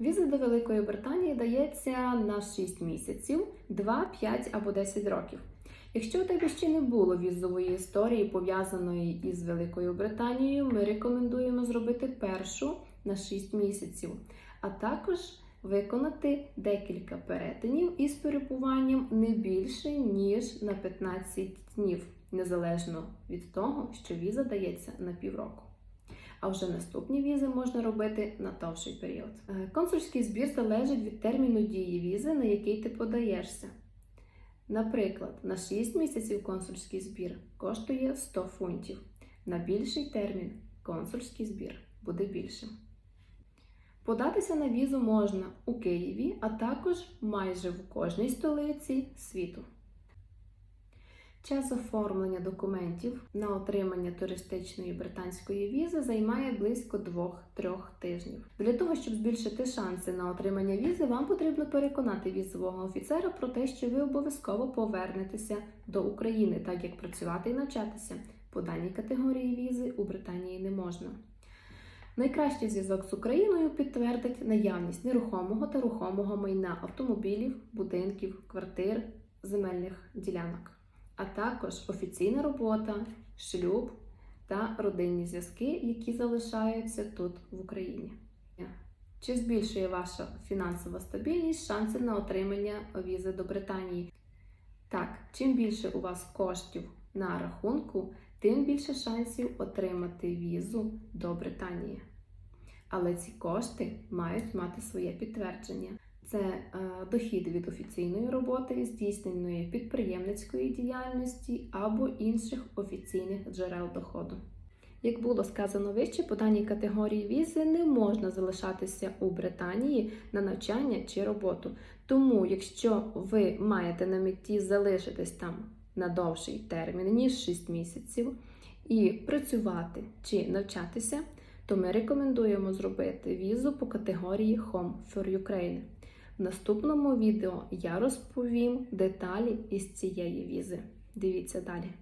Віза до Великої Британії дається на 6 місяців, 2, 5 або 10 років. Якщо у тебе ще не було візової історії, пов'язаної із Великою Британією, ми рекомендуємо зробити першу на 6 місяців, а також виконати декілька перетинів із перебуванням не більше ніж на 15 днів, незалежно від того, що віза дається на півроку. А вже наступні візи можна робити на довший період. Е, Консульський збір залежить від терміну дії візи, на який ти подаєшся. Наприклад, на 6 місяців консульський збір коштує 100 фунтів. На більший термін консульський збір буде більшим. Податися на візу можна у Києві, а також майже в кожній столиці світу. Час оформлення документів на отримання туристичної британської візи займає близько 2-3 тижнів. Для того, щоб збільшити шанси на отримання візи, вам потрібно переконати візового офіцера про те, що ви обов'язково повернетеся до України, так як працювати і навчатися по даній категорії візи у Британії не можна. Найкращий зв'язок з Україною підтвердить наявність нерухомого та рухомого майна автомобілів, будинків, квартир, земельних ділянок, а також офіційна робота, шлюб та родинні зв'язки, які залишаються тут в Україні. Чи збільшує ваша фінансова стабільність шанси на отримання візи до Британії? Так, чим більше у вас коштів на рахунку, тим більше шансів отримати візу до Британії. Але ці кошти мають мати своє підтвердження. Це е, дохід від офіційної роботи, здійсненої підприємницької діяльності або інших офіційних джерел доходу. Як було сказано вище, по даній категорії візи не можна залишатися у Британії на навчання чи роботу. Тому, якщо ви маєте на меті залишитись там на довший термін, ніж 6 місяців, і працювати чи навчатися, то ми рекомендуємо зробити візу по категорії Home for Ukraine. В наступному відео я розповім деталі із цієї візи. Дивіться далі.